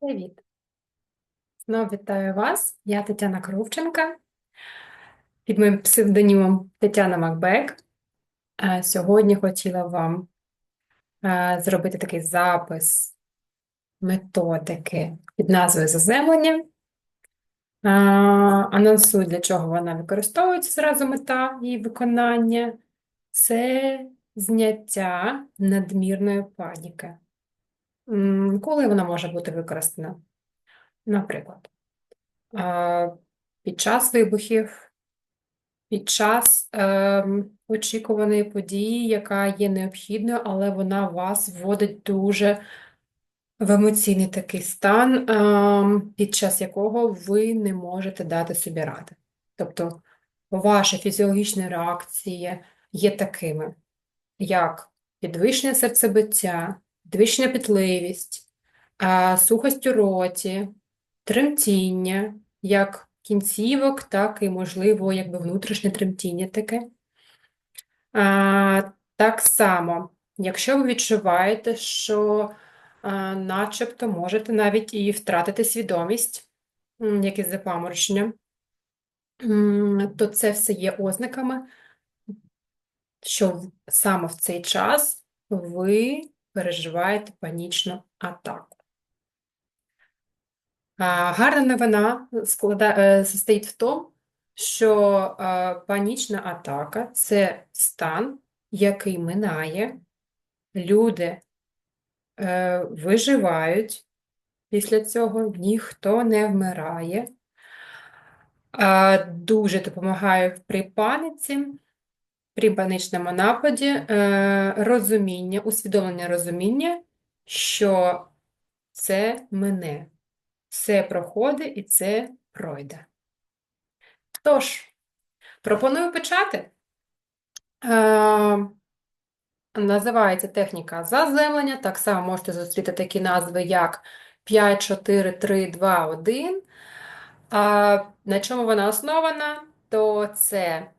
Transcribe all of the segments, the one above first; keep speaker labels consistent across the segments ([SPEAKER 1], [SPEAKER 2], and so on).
[SPEAKER 1] Привіт! Знову вітаю вас. Я Тетяна Кровченка під моїм псевдонімом Тетяна Макбек. Е, Сьогодні хотіла вам е, зробити такий запис методики під назвою заземлення. Е, Анонсую, для чого вона використовується зразу мета її виконання. Це зняття надмірної паніки. Коли вона може бути використана? Наприклад, під час вибухів, під час ем, очікуваної події, яка є необхідною, але вона вас вводить дуже в емоційний такий стан, ем, під час якого ви не можете дати собі ради. Тобто ваші фізіологічні реакції є такими, як підвищення серцебиття, підвищена пітливість, сухость у роті, тремтіння, як кінцівок, так і, можливо, якби внутрішнє тремтіння таке. А, так само, якщо ви відчуваєте, що а, начебто можете навіть і втратити свідомість, якесь запаморочення, то це все є ознаками, що саме в цей час ви переживаєте панічну атаку. Гарна новина склада... е, состоїть в тому, що е, панічна атака – це стан, який минає, люди е, виживають після цього, ніхто не вмирає. Дуже допомагає при паніці, при панічному нападі е, розуміння, усвідомлення розуміння, що це мене. Все проходить і це пройде. Тож, пропоную почати. Е, називається техніка заземлення. Так само можете зустріти такі назви, як 5, 4, 3, 2, 1. А на чому вона основана? То це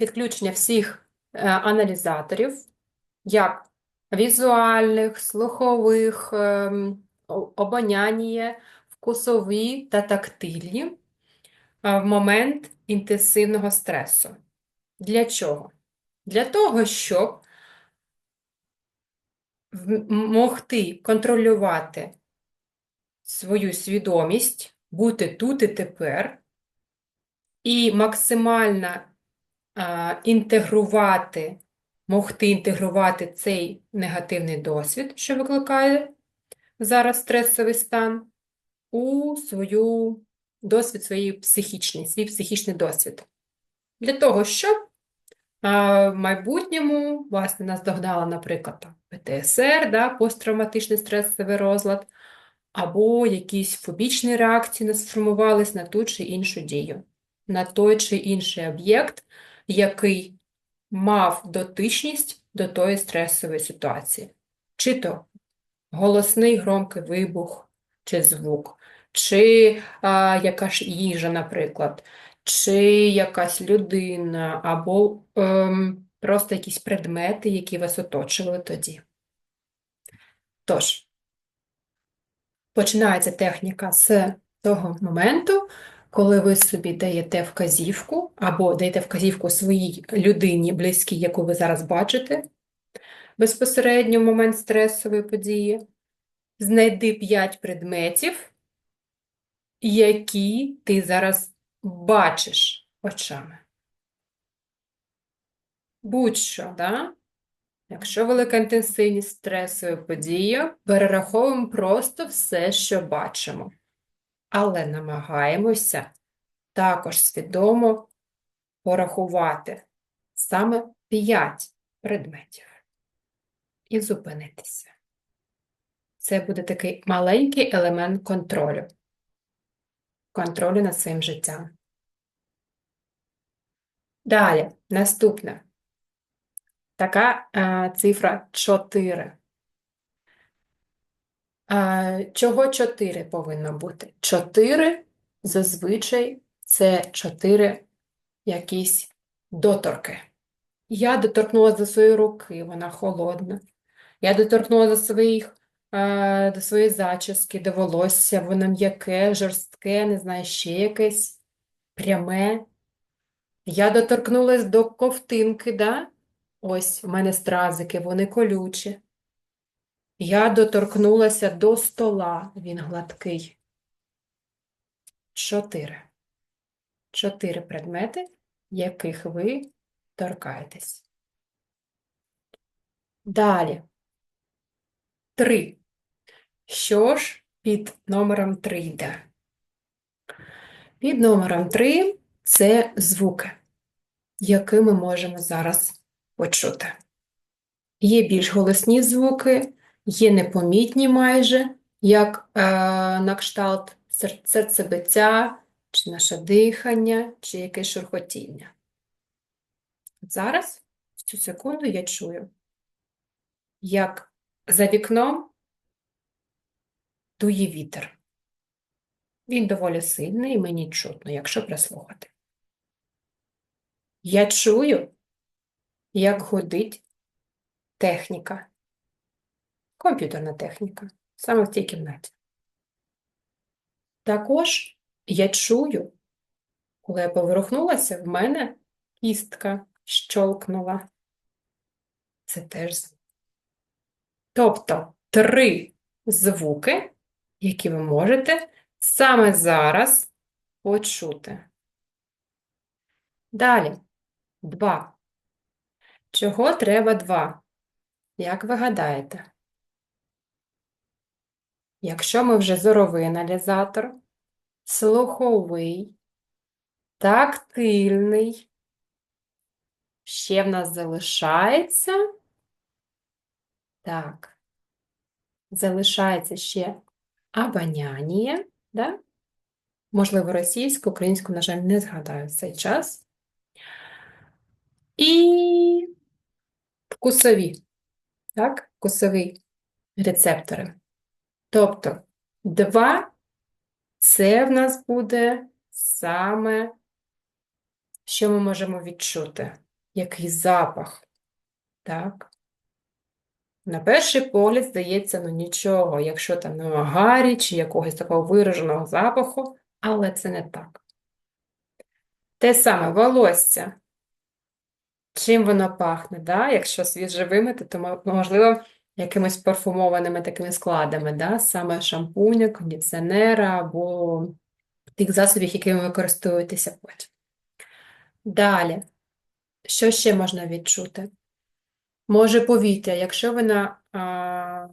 [SPEAKER 1] підключення всіх е, аналізаторів, як візуальних, слухових, ем, обоняння, вкусові та тактильні в момент інтенсивного стресу. Для чого? Для того, щоб могти контролювати свою свідомість, бути тут і тепер, і максимально інтегрувати, могти інтегрувати цей негативний досвід, що викликає зараз стресовий стан, у свою досвід, свій психічний, свій психічний досвід. Для того, щоб в майбутньому власне наздогнала, наприклад, ПТСР, да, посттравматичний стресовий розлад, або якісь фобічні реакції не сформувались на ту чи іншу дію, на той чи інший об'єкт, який мав дотичність до тої стресової ситуації. Чи то голосний громкий вибух чи звук, чи а, якась їжа, наприклад, чи якась людина, або ем, просто якісь предмети, які вас оточували тоді. Тож, починається техніка з того моменту, коли ви собі даєте вказівку, або даєте вказівку своїй людині близькій, яку ви зараз бачите, безпосередньо в момент стресової події, знайди 5 предметів, які ти зараз бачиш очами. Будь-що, да? Якщо велика інтенсивність стресової події, перераховуємо просто все, що бачимо. Але намагаємося також свідомо порахувати саме 5 предметів і зупинитися. Це буде такий маленький елемент контролю. Контролю над своїм життям. Далі, наступне. Така е, цифра 4. Чого 4 повинно бути? 4 зазвичай це 4 якісь доторки. Я доторкнулася до своєї руки, вона холодна. Я доторкнулася до своїх до своєї зачіски, до волосся, воно м'яке, жорстке, не знаю, ще якесь пряме. Я доторкнулась до ковтинки, да? Ось у мене стразики, вони колючі. Я доторкнулася до стола, він гладкий. Чотири. Чотири предмети, яких ви торкаєтесь. Далі. Три. Що ж під номером 3 йде? Під номером 3 це звуки, які ми можемо зараз почути. Є більш голосні звуки, є непомітні майже, як е, на кшталт серцебиття, чи наше дихання, чи якесь шурхотіння. Зараз, в цю секунду, я чую, як за вікном дує вітер. Він доволі сильний і мені чутно, якщо прислухати. Я чую, як гудить техніка, комп'ютерна техніка, саме в цій кімнаті. Також я чую, коли я поворухнулася, в мене кістка щолкнула. Це теж звук. Тобто три звуки, які ви можете саме зараз почути. Далі. Два. Чого треба два? Як ви гадаєте? Якщо ми вже зоровий аналізатор, слуховий, тактильний, ще в нас залишається. Так. Залишається ще обоняння, да? Можливо, російську, українську, на жаль, не згадаю в цей час. І вкусові, так? Вкусові рецептори. Тобто, два це в нас буде саме, що ми можемо відчути, який запах, так? На перший погляд здається, ну нічого, якщо там нема гарі чи якогось такого вираженого запаху, але це не так. Те саме волосся. Чим воно пахне, да? Якщо свіже вимити, то можливо якимись парфумованими такими складами, да? Саме шампуня, кондиціонера або тих засобів, якими ви користуєтеся потім. Далі, що ще можна відчути? Може повітря, якщо ви на, а,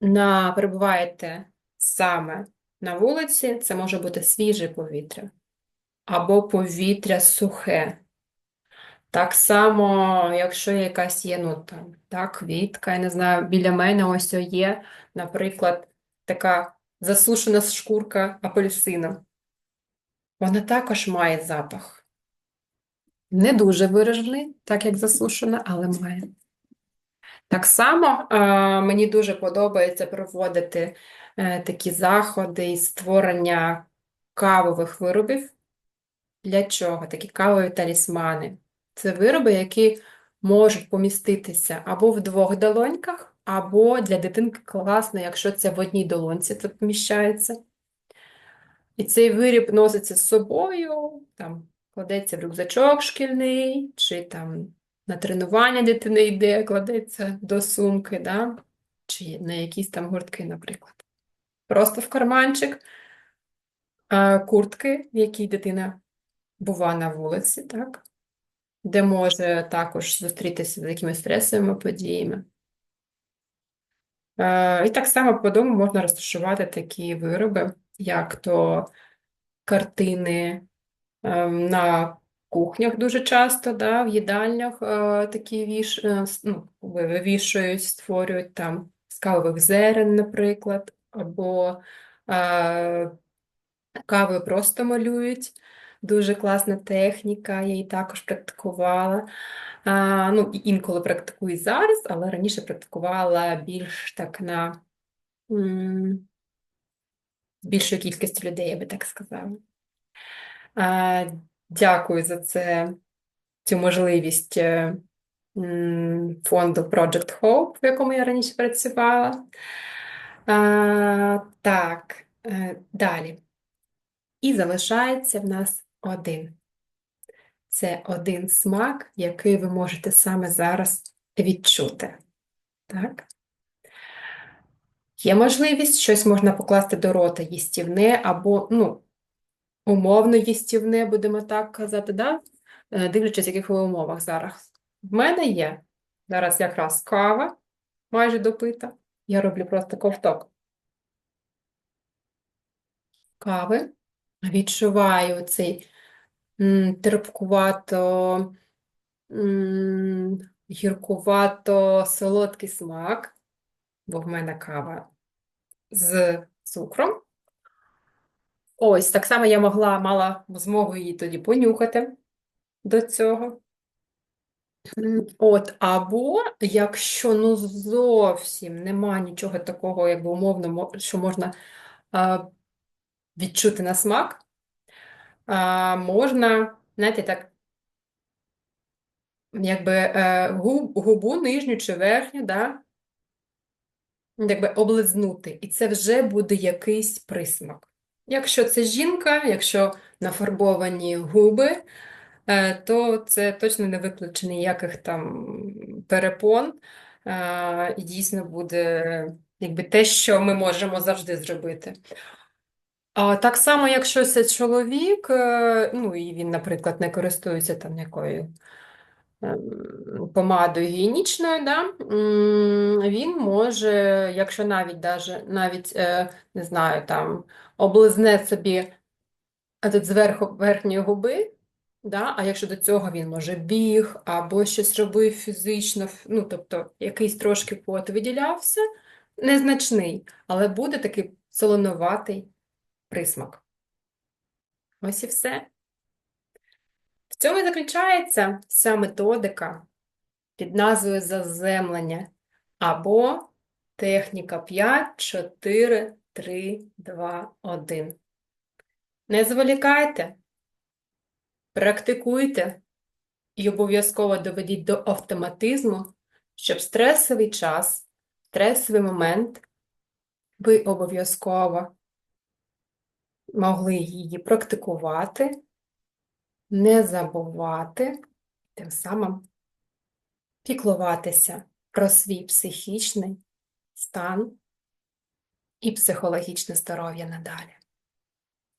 [SPEAKER 1] на, перебуваєте саме на вулиці, це може бути свіже повітря або повітря сухе. Так само, якщо якась є, ну там, так, квітка, я не знаю, біля мене ось є, наприклад, така засушена шкурка апельсина. Вона також має запах. Не дуже виражений, так як засушена, але має. Так само е, мені дуже подобається проводити е, такі заходи із створення кавових виробів. Для чого? Такі кавові талісмани. Це вироби, які можуть поміститися або в двох долоньках, або для дитинки класно, якщо це в одній долонці це поміщається. І цей виріб носиться з собою, там кладеться в рюкзачок шкільний, чи там на тренування дитини йде, кладеться до сумки, да? чи на якісь там гуртки, наприклад. Просто в карманчик, куртки, в якій дитина бува на вулиці, так? Де може також зустрітися з якимись стресовими подіями. Е, І так само по дому можна розташувати такі вироби, як то картини е, на кухнях дуже часто, да, в їдальнях е, такі віш, ну, вивішують, створюють там з кавових зерен, наприклад, або кави просто малюють. Дуже класна техніка, я її також практикувала. А, ну, інколи практикую зараз, але раніше практикувала більш так на більшою кількістю людей, я би так сказала. А, дякую за це, цю можливість е, фонду Project Hope, в якому я раніше працювала. А, так, е, далі. І залишається в нас один. Це один смак, який ви можете саме зараз відчути. Так? Є можливість, щось можна покласти до рота їстівне або, ну, умовно їстівне, будемо так казати, да? Е, Дивлячись, яких ви умовах зараз. В мене є зараз якраз кава, майже допита. Я роблю просто ковток кави. Відчуваю цей терпкувато, гіркувато-солодкий смак, бо в мене кава з цукром. Ось, так само я могла, мала змогу її тоді понюхати до цього. От, або якщо ну зовсім нема нічого такого, якби умовно, що можна а, відчути на смак, можна, знаєте, так, якби е, губ, губу нижню чи верхню, да, якби облизнути, і це вже буде якийсь присмак. Якщо це жінка, якщо нафарбовані губи, е, то це точно не викличе ніяких там перепон, е, і дійсно буде якби те, що ми можемо завжди зробити. А так само, якщо це чоловік, е, ну і він, наприклад, не користується там якою ем, помадою гігієнічною, да, він може, якщо навіть даже, навіть, е, не знаю, там, облизне собі тут зверху верхньої губи, да, а якщо до цього він може біг або щось робив фізично, ну, тобто якийсь трошки пот виділявся, незначний, але буде такий солонуватий присмак. Ось і все. В цьому і заключається вся методика під назвою заземлення або техніка 5, 4, 3, 2, 1. Не зволікайте, практикуйте і обов'язково доведіть до автоматизму, щоб стресовий час, стресовий момент ви обов'язково могли її практикувати, не забувати, тим самим піклуватися про свій психічний стан і психологічне здоров'я надалі.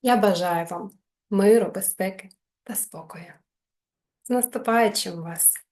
[SPEAKER 1] Я бажаю вам миру, безпеки та спокою. З наступаючим вас!